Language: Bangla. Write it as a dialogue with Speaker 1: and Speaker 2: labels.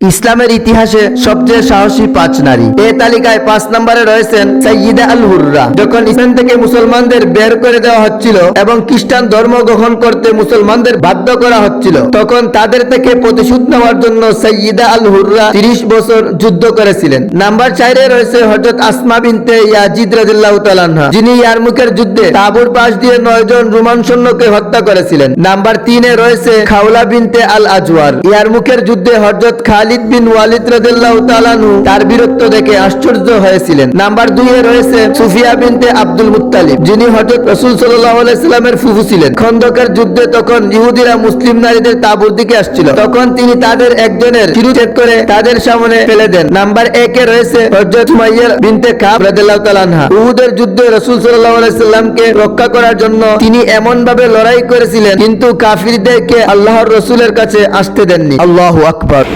Speaker 1: ইসলামের ইতিহাসে সবচেয়ে সাহসী পাঁচ নারী। এ তালিকায় পাঁচ নম্বরে রয়েছেন সাইয়িদা আল হুররা যখন ইসলাম থেকে মুসলমানদের বের করে দেওয়া হচ্ছিল এবং খ্রিস্টান ধর্ম গ্রহণ করতে মুসলমানদের বাধ্য করা হচ্ছিল, তখন তাদের থেকে প্রতিশোধ নেওয়ার জন্য সাইয়িদা আল হুররা তিরিশ বছর যুদ্ধ করেছিলেন। নাম্বার চারে রয়েছে হজরত আসমা বিনতে ইয়াজিদ রাজিল্লাহ তালানহা যিনি ইয়ারমুখের যুদ্ধে তাবুর পাশ দিয়ে নয় জন রোমান সৈন্যকে হত্যা করেছিলেন। নাম্বার তিনে রয়েছে খাওলা বিনতে আল আজওয়ার ইয়ারমুখের যুদ্ধে হজরত খালিদ বিন ওয়ালিদ রাদিল্লাহ তালানহু তার বীরত্ব দেখে আশ্চর্য হয়েছিলেন। নাম্বার দুইয়ে রয়েছে সুফিয়া বিনতে আব্দুল মুত্তালিব, যিনি হজরত রসুল সাল্লাহ আলাইস্লামের ফুফু ছিলেন। খন্দকের যুদ্ধে তখন ইহুদিরা মুসলিম নারীদের তাবুর দিকে আসছিল। তখন তিনি তাদের একজনের শিরুচ্ছেদ করে তাদের সামনে ফেলে দেন। নাম্বার একে রয়েছে হজরত সুমাইয়া বিনতে খাব রাদিল্লাহ তালানহা উহুদের যুদ্ধে রসুল সাল্লাহ আলাইস্লামকে রক্ষা করার জন্য তিনি এমন ভাবে লড়াই করেছিলেন, কিন্তু কাফিরদেরকে আল্লাহর রসুলের কাছে আসতে দেননি। আল্লাহু আকবার।